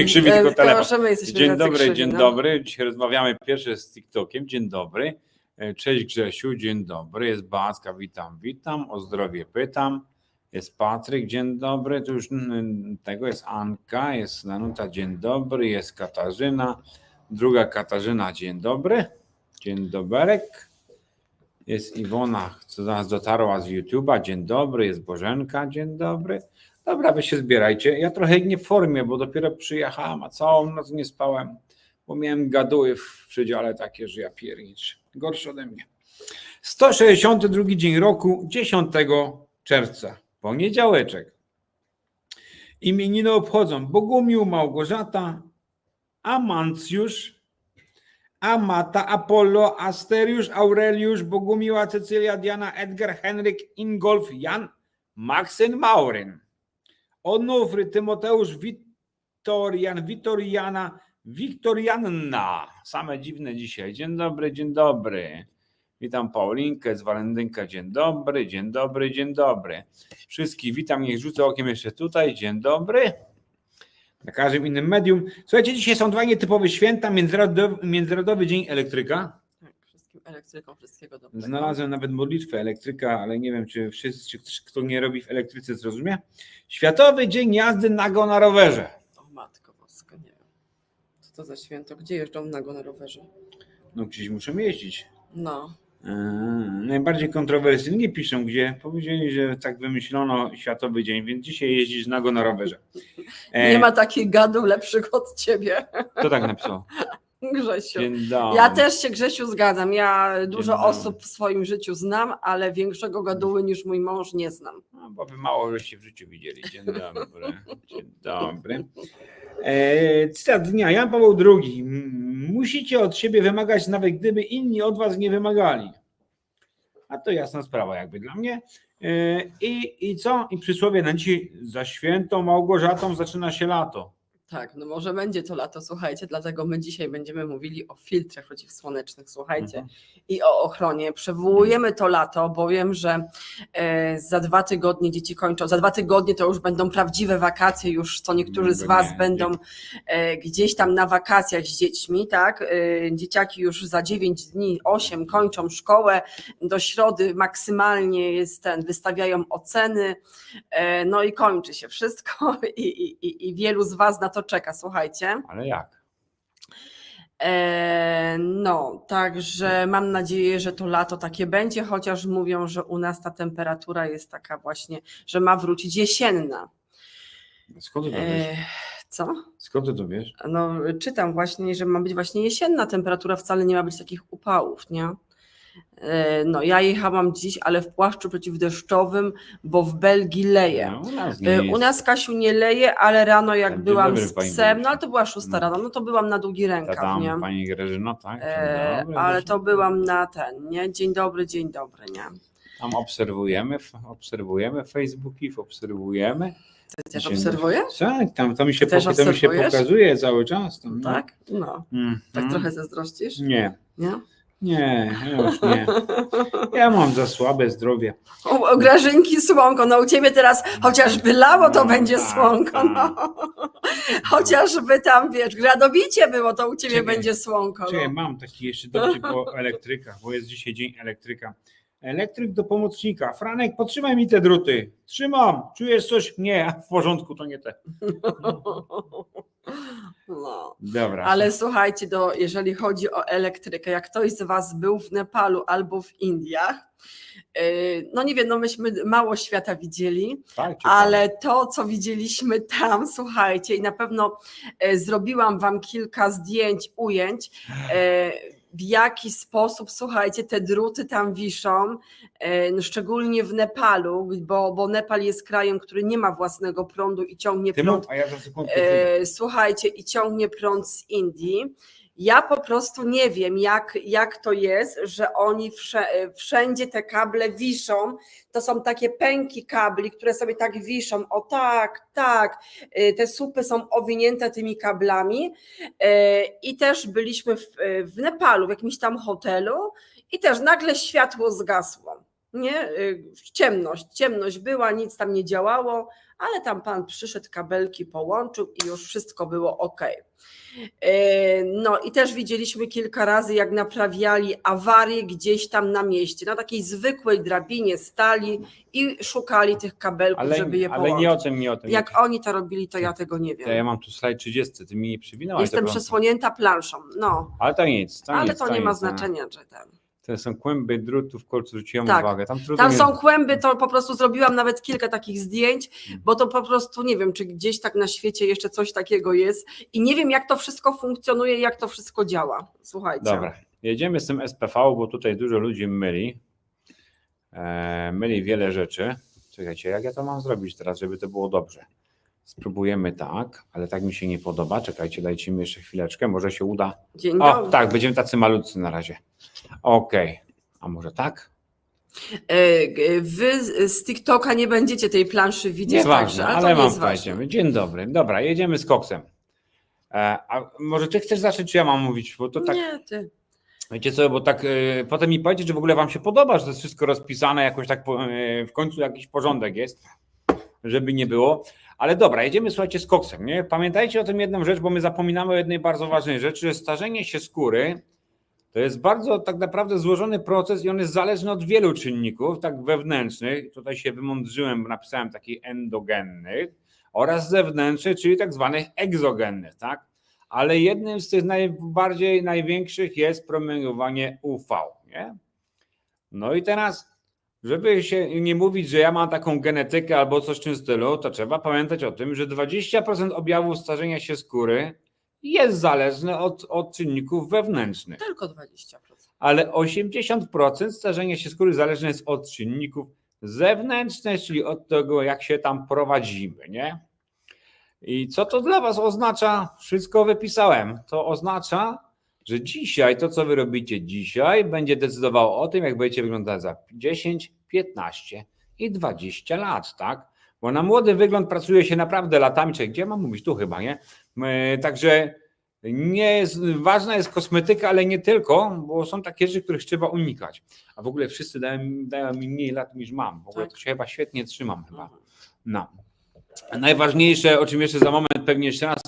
jesteście krzywi, tylko telefon. że my jesteśmy Dzień dobry, krzywi, dzień no. dobry. Dzisiaj rozmawiamy pierwszy z TikTokiem. Dzień dobry. E, Cześć Grzesiu, dzień dobry. Jest Backa, witam, witam. O zdrowie pytam. Jest Patryk, dzień dobry. Tu już mm, tego jest Anka, jest Danuta, dzień dobry. Jest Katarzyna, druga Katarzyna, dzień dobry. Dzień doberek. Jest Iwona, co do nas dotarła z YouTube'a, dzień dobry. Jest Bożenka, dzień dobry. Dobra, wy się zbierajcie. Ja trochę nie w formie, bo dopiero przyjechałem, a całą noc nie spałem, bo miałem gaduły w przedziale takie, że ja pierniczę. Gorsze ode mnie. 162 dzień roku, 10 czerwca, poniedziałeczek. Imieniny obchodzą Bogumił, Małgorzata, Amancjusz, Amata, Apollo, Asteriusz, Aureliusz, Bogumiła, Cecylia, Diana, Edgar, Henryk, Ingolf, Jan, Maksyn, Mauryn. Onufry, Tymoteusz, Wiktorian, Witoriana, Wiktorianna. Same dziwne dzisiaj. Dzień dobry, dzień dobry. Witam Paulinkę z Walendynka. Dzień dobry, dzień dobry, dzień dobry. Wszystkich witam, niech rzucę okiem jeszcze tutaj. Dzień dobry. Na każdym innym medium. Słuchajcie, dzisiaj są dwa nietypowe święta. Międzynarodowy, Międzynarodowy Dzień Elektryka. Elektrykom wszystkiego dobrego. Znalazłem nawet modlitwę elektryka, ale nie wiem, czy wszyscy, czy kto nie robi w elektryce zrozumie. Światowy Dzień Jazdy nago na rowerze. O matko boska, nie wiem. Co to za święto? Gdzie jeżdżą nago na rowerze? No gdzieś muszę jeździć. No. Eee, najbardziej kontrowersyjnie piszą, gdzie powiedzieli, że tak wymyślono Światowy Dzień, więc dzisiaj jeździsz nago na rowerze. E, Nie ma takich gadów lepszych od ciebie, Kto tak napisał? Grzesiu. Ja też się Grzesiu zgadzam. Ja dużo osób w swoim życiu znam, ale większego gaduły niż mój mąż nie znam. No, bo wy mało żeście w życiu widzieli. Dzień dobry. Dzień dobry. E, cytat dnia. Jan Paweł II. Musicie od siebie wymagać, nawet gdyby inni od was nie wymagali. A to jasna sprawa jakby dla mnie. E, I, I co? I przysłowie na dzisiaj za świętą Małgorzatą zaczyna się lato. Tak, no może będzie to lato, słuchajcie, dlatego my dzisiaj będziemy mówili o filtrach przeciwsłonecznych, słuchajcie, Mhm. i o ochronie. Przywołujemy to lato, bo wiem, że e, za dwa tygodnie dzieci kończą, za dwa tygodnie to już będą prawdziwe wakacje, już co niektórzy z Was nie, będą e, gdzieś tam na wakacjach z dziećmi, tak? E, dzieciaki już za 9 dni, 8 kończą szkołę, do środy maksymalnie jest ten, wystawiają oceny, e, no i kończy się wszystko i, i- i wielu z Was na to czeka, słuchajcie. Ale jak? E, no, także mam nadzieję, że to lato takie będzie, chociaż mówią, że u nas ta temperatura jest taka właśnie, że ma wrócić jesienna. Skąd to wiesz? E, co? Skąd ty to wiesz? No, czytam właśnie, że ma być właśnie jesienna temperatura, wcale nie ma być takich upałów, nie? E, No, ja jechałam dziś, ale w płaszczu przeciwdeszczowym, bo w Belgii leje. No, u nas E. U nas Kasiu nie leje, ale rano jak Dzień byłam dobry, z psem, no ale to była szósta No. rano, no to byłam na długi Ta rękaw, tam nie? pani Grażyna, tak? E, dobry, ale to byłam na ten, nie? Dzień dobry, dzień dobry, nie? Tam obserwujemy, obserwujemy Facebooki, obserwujemy. Ty też Dzień obserwujesz? Tak, tam to mi się, to mi się pokazuje cały czas. Tam, no. Tak? No. Mhm. Tak trochę zazdrościsz? Nie, Nie? Nie, już nie. Ja mam za słabe zdrowie. O, o Grażynki słonko, no u ciebie teraz chociażby lało to No, będzie tak, słonko, no. Chociażby tam, wiesz, gradobicie było, to u ciebie Czekaj, będzie słonko. Czekaj, No. mam taki jeszcze dowcip o elektrykach, bo jest dzisiaj dzień elektryka. Elektryk do pomocnika. Franek, potrzymaj mi te druty. Trzymam. Czujesz coś? Nie, w porządku, to nie te. No. Dobra. Ale słuchajcie, do, jeżeli chodzi o elektrykę, jak ktoś z Was był w Nepalu albo w Indiach, yy, no nie wiem, no myśmy mało świata widzieli, tak, ale to, co widzieliśmy tam, słuchajcie, i na pewno e, zrobiłam Wam kilka zdjęć, ujęć, e, w jaki sposób, słuchajcie, te druty tam wiszą, e, no szczególnie w Nepalu, bo, bo Nepal jest krajem, który nie ma własnego prądu i ciągnie Ty prąd mów, ja. E, słuchajcie, i ciągnie prąd z Indii. Ja po prostu nie wiem, jak, jak to jest, że oni wszędzie te kable wiszą. To są takie pęki kabli, które sobie tak wiszą. O tak, tak. E, Te słupy są owinięte tymi kablami. E, I też byliśmy w, w Nepalu, w jakimś tam hotelu, i też nagle światło zgasło. Nie, y, ciemność, ciemność była, nic tam nie działało, ale tam pan przyszedł, kabelki połączył i już wszystko było ok. No i też widzieliśmy kilka razy, jak naprawiali awarię gdzieś tam na mieście, na takiej zwykłej drabinie stali i szukali tych kabelków, Ale, żeby je ale połączyć. nie o tym, nie o tym. Jak oni to robili, to ja tego nie To ja wiem. mam tu slajd 30, ty mi nie przywinąłeś. Jestem przesłonięta planszą, no, Ale to nic. To ale nic, to nie ma nic, no. znaczenia, że ten. To są kłęby drutu, w końcu zwróciłem Tak. uwagę. Tam, Tam jest- są kłęby, to po prostu zrobiłam nawet kilka takich zdjęć, Mhm. bo to po prostu nie wiem, czy gdzieś tak na świecie jeszcze coś takiego jest i nie wiem, jak to wszystko funkcjonuje, jak to wszystko działa. Słuchajcie. Dobra, jedziemy z tym SPV, bo tutaj dużo ludzi myli. E, myli wiele rzeczy. Czekajcie, jak ja to mam zrobić teraz, żeby to było dobrze? Spróbujemy tak, ale tak mi się nie podoba. Czekajcie, dajcie mi jeszcze chwileczkę, może się uda. Dzień O, dobry. tak, będziemy tacy malutcy na razie. Okej, a może tak? E, Wy z- TikToka nie będziecie tej planszy widzieć, Nieważne, także, ale, ale nie ważne. jedziemy. Dzień dobry. Dobra, jedziemy z koksem. E, a może ty chcesz zacząć, czy ja mam mówić? Bo to tak. Nie, ty. Wiecie co, bo tak y, potem mi powiecie, że w ogóle wam się podoba, że to jest wszystko rozpisane, jakoś tak po, y, w końcu jakiś porządek jest, żeby nie było. Ale dobra, jedziemy słuchajcie z koksem, nie? Pamiętajcie o tym jedną rzecz, bo my zapominamy o jednej bardzo ważnej rzeczy, że starzenie się skóry to jest bardzo tak naprawdę złożony proces i on jest zależny od wielu czynników, tak wewnętrznych, tutaj się wymądrzyłem, napisałem takich endogennych oraz zewnętrznych, czyli tak zwanych egzogennych, tak? ale jednym z tych najbardziej największych jest promieniowanie UV. Nie? No i teraz, żeby się nie mówić, że ja mam taką genetykę albo coś w tym stylu, to trzeba pamiętać o tym, że 20% objawów starzenia się skóry jest zależne od, od czynników wewnętrznych, Tylko 20%. ale 80% starzenia się skóry zależne jest od czynników zewnętrznych, czyli od tego, jak się tam prowadzimy, nie? I co to dla Was oznacza? Wszystko wypisałem. To oznacza, że dzisiaj, to co Wy robicie dzisiaj, będzie decydowało o tym, jak będziecie wyglądać za 10, 15 i 20 lat, tak? Bo na młody wygląd pracuje się naprawdę latami, czy gdzie mam mówić? Tu chyba, nie? E, Także nie jest, ważna jest kosmetyka, ale nie tylko, bo są takie rzeczy, których trzeba unikać. A w ogóle wszyscy dają, dają mi mniej lat niż mam. W ogóle Tak. to się chyba świetnie trzymam chyba. No. Najważniejsze, o czym jeszcze za moment pewnie jeszcze raz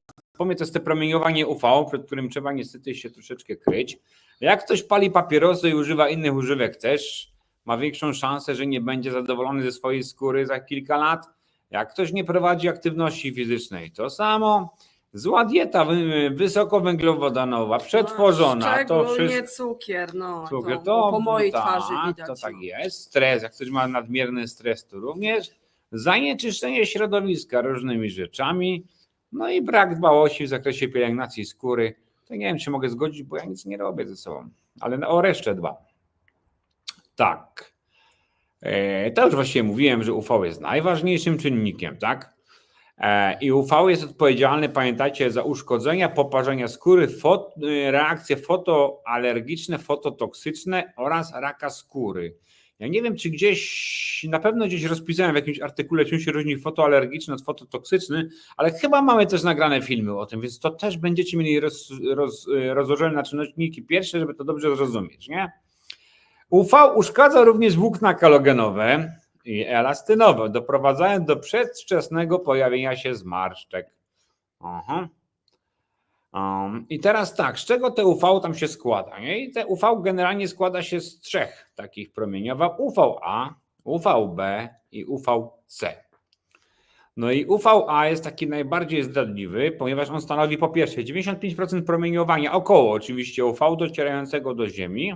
wspomnę, to jest te promieniowanie UV, przed którym trzeba niestety się troszeczkę kryć. Jak ktoś pali papierosy i używa innych używek też, ma większą szansę, że nie będzie zadowolony ze swojej skóry za kilka lat. Jak ktoś nie prowadzi aktywności fizycznej, to samo. Zła dieta, wy- wysokowęglowodanowa, przetworzona, to No, Szczególnie wszystko. cukier, no. Cukier to, to po mojej tak, twarzy widać. To tak no. jest. Stres, jak ktoś ma nadmierny stres, to również. Zanieczyszczenie środowiska różnymi rzeczami. No i brak dbałości w zakresie pielęgnacji skóry. To nie wiem, czy mogę zgodzić, bo ja nic nie robię ze sobą, ale o resztę dbam. Tak. E, To już właściwie mówiłem, że UV jest najważniejszym czynnikiem, tak? E, I UV jest odpowiedzialny, pamiętajcie, za uszkodzenia, poparzenia skóry, fot, e, reakcje fotoalergiczne, fototoksyczne oraz raka skóry. Ja nie wiem, czy gdzieś, na pewno gdzieś rozpisałem w jakimś artykule, czym się różni fotoalergiczny od fototoksyczny, ale chyba mamy też nagrane filmy o tym, więc to też będziecie mieli roz, roz, rozłożone na czynniki pierwsze, żeby to dobrze zrozumieć, nie? UV uszkadza również włókna kalogenowe i elastynowe, doprowadzając do przedwczesnego pojawienia się zmarszczek. Aha. Um, I teraz tak, z czego te UV tam się składa? Nie? I te UV generalnie składa się z trzech takich promieniowa: UVA, UVB i UVC. No i UVA jest taki najbardziej zdradliwy, ponieważ on stanowi po pierwsze 95% promieniowania, około oczywiście UV docierającego do Ziemi.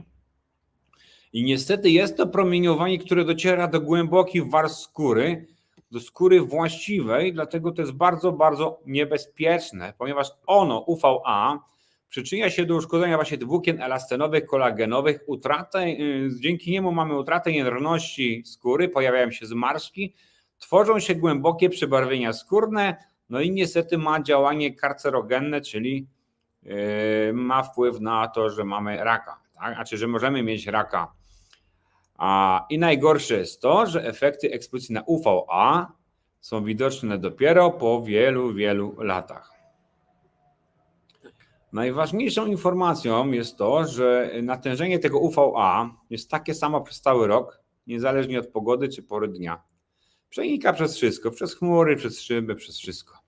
I niestety jest to promieniowanie, które dociera do głębokich warstw skóry, do skóry właściwej, dlatego to jest bardzo, bardzo niebezpieczne, ponieważ ono, UVA, przyczynia się do uszkodzenia właśnie włókien elastenowych, kolagenowych, utratę, y, dzięki niemu mamy utratę jędrności skóry, pojawiają się zmarszki, tworzą się głębokie przebarwienia skórne, no i niestety ma działanie karcerogenne, czyli yy, ma wpływ na to, że mamy raka, tak? znaczy, że możemy mieć raka. A, I najgorsze jest to, że efekty ekspozycji na UVA są widoczne dopiero po wielu, wielu latach. Najważniejszą informacją jest to, że natężenie tego UVA jest takie samo przez cały rok, niezależnie od pogody czy pory dnia. Przenika przez wszystko, przez chmury, przez szyby, przez wszystko.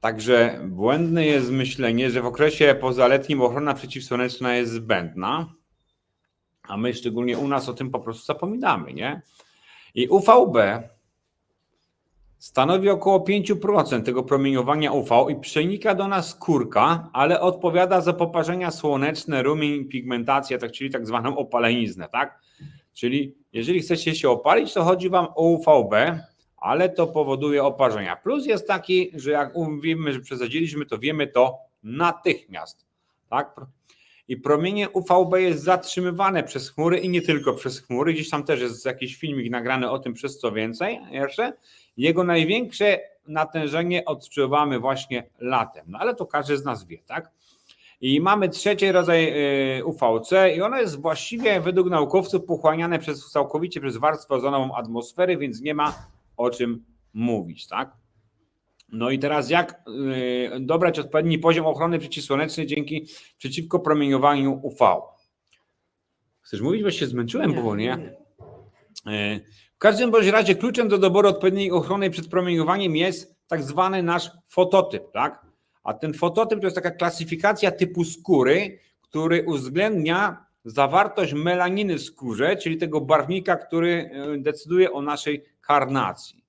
Także. Błędne jest myślenie, że w okresie pozaletnim ochrona przeciwsłoneczna jest zbędna, a my szczególnie u nas o tym po prostu zapominamy, nie? I UVB stanowi około 5% tego promieniowania UV i przenika do nas skórka, ale odpowiada za poparzenia słoneczne, rumień, pigmentację, tak, czyli tak zwaną opaleniznę, tak? Czyli jeżeli chcecie się opalić, to chodzi Wam o UVB, ale to powoduje oparzenia. Plus jest taki, że jak mówimy, że przesadziliśmy, to wiemy to natychmiast. Tak? I promienie UVB jest zatrzymywane przez chmury i nie tylko przez chmury. Gdzieś tam też jest jakiś filmik nagrany o tym, przez co więcej jeszcze. Jego największe natężenie odczuwamy właśnie latem. No ale to każdy z nas wie, tak? I mamy trzeci rodzaj y, UVC i ono jest właściwie według naukowców pochłaniane przez, całkowicie przez warstwę ozonową atmosfery, więc nie ma o czym mówić, tak? No i teraz jak y, dobrać odpowiedni poziom ochrony przeciwsłonecznej dzięki przeciwko promieniowaniu UV? Chcesz mówić, bo się zmęczyłem powoli, nie? E, W każdym bądź razie kluczem do doboru odpowiedniej ochrony przed promieniowaniem jest tak zwany nasz fototyp, tak? A ten fototyp to jest taka klasyfikacja typu skóry, który uwzględnia zawartość melaniny w skórze, czyli tego barwnika, który e, decyduje o naszej karnacji.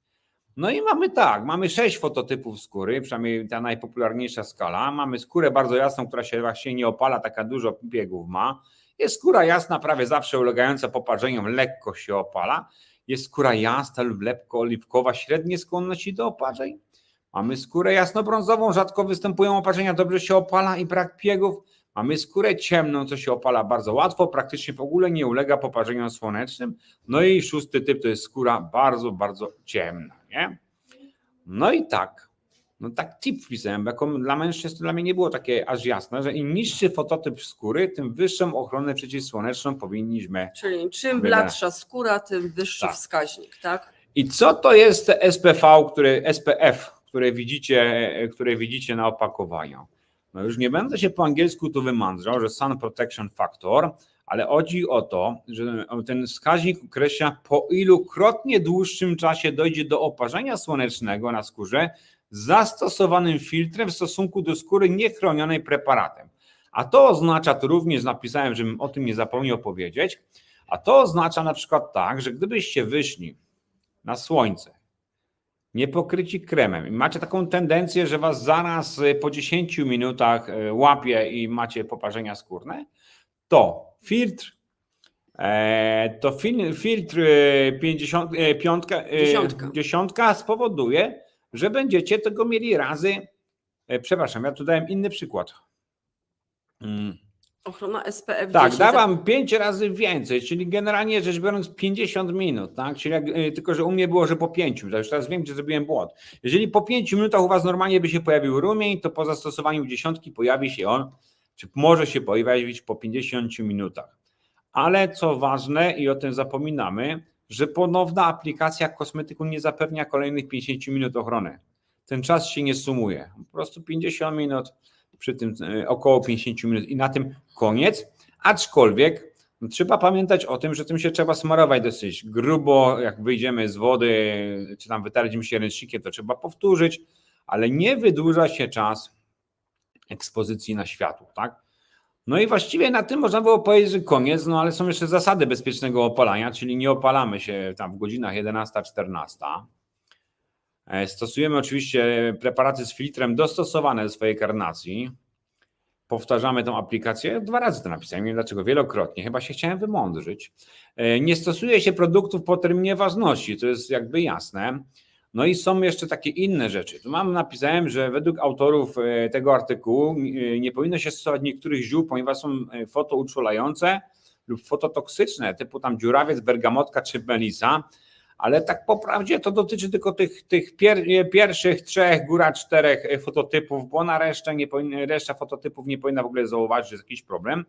No i mamy tak, mamy sześć fototypów skóry, przynajmniej ta najpopularniejsza skala. Mamy skórę bardzo jasną, która się właśnie nie opala, taka dużo biegów ma. Jest skóra jasna, prawie zawsze ulegająca poparzeniom, lekko się opala. Jest skóra jasna lub lekko oliwkowa, średnie skłonności do oparzeń. Mamy skórę jasnobrązową, rzadko występują oparzenia, dobrze się opala i brak piegów. Mamy skórę ciemną, co się opala bardzo łatwo, praktycznie w ogóle nie ulega poparzeniom słonecznym. No i szósty typ to jest skóra bardzo, bardzo ciemna, nie? No i tak, no tak tip wpisałem, bo jako dla mężczyzn to dla mnie nie było takie aż jasne, że im niższy fototyp skóry, tym wyższą ochronę przeciwsłoneczną powinniśmy. Czyli czym bladsza skóra, tym wyższy Tak. wskaźnik, tak? I co to jest SPV, który, SPF, które widzicie, które widzicie na opakowaniu? No już nie będę się po angielsku tu wymądrzał, że Sun Protection Factor, ale chodzi o to, że ten wskaźnik określa po ilu krotnie dłuższym czasie dojdzie do oparzenia słonecznego na skórze zastosowanym filtrem w stosunku do skóry niechronionej preparatem. A to oznacza, to również napisałem, żebym o tym nie zapomniał powiedzieć, a to oznacza na przykład tak, że gdybyście wyszli na słońce, nie pokryci kremem i macie taką tendencję, że was zaraz y, po 10 minutach y, łapie i macie poparzenia skórne, to filtr e, to fil, filtr y, 50, e, piątka, e, Dziesiątka. dziesiątka spowoduje, że będziecie tego mieli razy, przepraszam, ja tu dałem inny przykład. Mm. Ochrona SPF Tak, 10. dawam 5 razy więcej, czyli generalnie rzecz biorąc 50 minut, tak? Czyli jak, tylko, że u mnie było, że po 5, to już teraz wiem, gdzie zrobiłem błąd. Jeżeli po 5 minutach u Was normalnie by się pojawił rumień, to po zastosowaniu dziesiątki pojawi się on, czy może się pojawić po 50 minutach. Ale co ważne i o tym zapominamy, że ponowna aplikacja kosmetyku nie zapewnia kolejnych 50 minut ochrony. Ten czas się nie sumuje. Po prostu 50 minut, przy tym e, około 50 minut i na tym koniec. Aczkolwiek no, trzeba pamiętać o tym, że tym się trzeba smarować dosyć grubo. Jak wyjdziemy z wody, czy tam wytardzimy się ręcznikiem, to trzeba powtórzyć, ale nie wydłuża się czas ekspozycji na światło, tak? No i właściwie na tym można było powiedzieć, że koniec, no ale są jeszcze zasady bezpiecznego opalania, czyli nie opalamy się tam w godzinach 11-14. E, Stosujemy oczywiście preparaty z filtrem dostosowane do swojej karnacji. Powtarzamy tą aplikację. Dwa razy to napisałem, nie wiem dlaczego, wielokrotnie. Chyba się chciałem wymądrzyć. E, Nie stosuje się produktów po terminie ważności, to jest jakby jasne. No i są jeszcze takie inne rzeczy. Tu mam napisałem, że według autorów e, tego artykułu e, nie powinno się stosować niektórych ziół, ponieważ są e, fotouczulające lub fototoksyczne, typu tam dziurawiec, bergamotka czy melisa. Ale tak po prawdzie to dotyczy tylko tych, tych pier, pierwszych trzech, góra czterech fototypów, bo na resztę nie powinna, reszta fototypów nie powinna w ogóle zauważyć, że jest jakiś problem.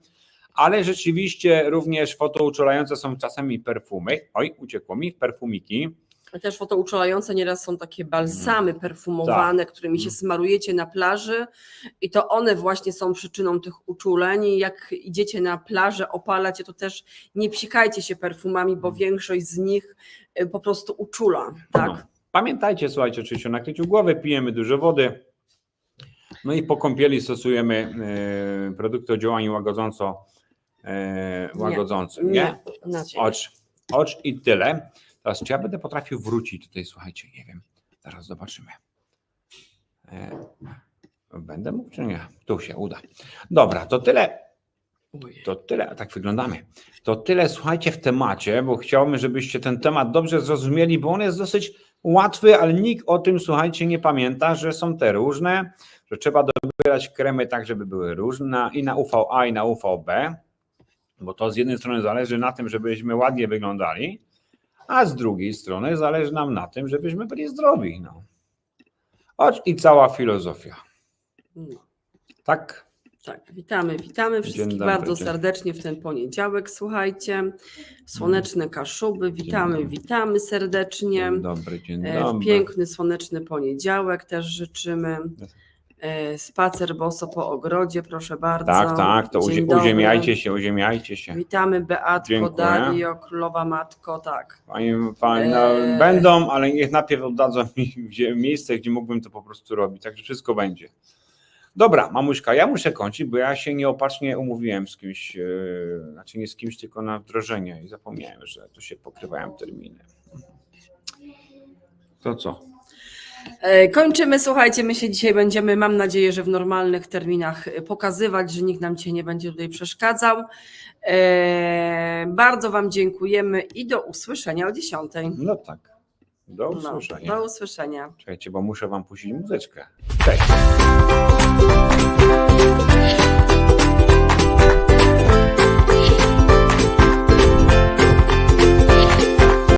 Ale rzeczywiście również fotouczulające są czasami perfumy. Oj, uciekło mi, perfumiki. Też fotouczulające nieraz są takie balsamy perfumowane, którymi się Mm. smarujecie na plaży i to one właśnie są przyczyną tych uczuleń. Jak idziecie na plażę, opalacie, to też nie psikajcie się perfumami, bo Mm. większość z nich y, po prostu uczula. Tak. No. Pamiętajcie, słuchajcie, oczywiście o nakryciu głowy, pijemy dużo wody. No i po kąpieli stosujemy e, produkty o działaniu łagodząco, e, łagodzącym. Nie? Inaczej. Ocz, ocz i tyle. Teraz, czy ja będę potrafił wrócić tutaj, słuchajcie, nie wiem. Zaraz zobaczymy. E, będę mógł, czy nie? Tu się uda. Dobra, to tyle. To tyle, tak wyglądamy. To tyle, słuchajcie, w temacie, bo chciałbym, żebyście ten temat dobrze zrozumieli, bo on jest dosyć łatwy, ale nikt o tym, słuchajcie, nie pamięta, że są te różne, że trzeba dobierać kremy tak, żeby były różne i na UVA, i na UVB, bo to z jednej strony zależy na tym, żebyśmy ładnie wyglądali, a z drugiej strony zależy nam na tym, żebyśmy byli zdrowi. No. Oć i cała filozofia. No. Tak? Tak, witamy, witamy wszystkich dobry, bardzo dzień- serdecznie w ten poniedziałek, słuchajcie. Słoneczne Kaszuby, witamy, witamy serdecznie. Dzień dobry, dzień E, dobry. piękny, słoneczny poniedziałek też życzymy. E, Spacer boso po ogrodzie, proszę bardzo. Tak, tak, to Dzień uzie, dobry. uziemiajcie się, uziemiajcie się. Witamy Beatko, Dziękuję. Dario, Królowa Matko, tak. Pani, pani, no, Eee. Będą, ale niech najpierw oddadzą mi gdzie, miejsce, gdzie mógłbym to po prostu robić. Także wszystko będzie. Dobra, mamuśka, ja muszę kończyć, bo ja się nieopatrznie umówiłem z kimś, e, znaczy nie z kimś, tylko na wdrożenie i zapomniałem, że tu się pokrywają terminy. To co? E, Kończymy, słuchajcie, my się dzisiaj będziemy, mam nadzieję, że w normalnych terminach e, pokazywać, że nikt nam cię nie będzie tutaj przeszkadzał. E, Bardzo Wam dziękujemy i do usłyszenia o 10. No tak. Do No, usłyszenia. do usłyszenia. Czekajcie, bo muszę wam puścić muzyczkę. Cześć.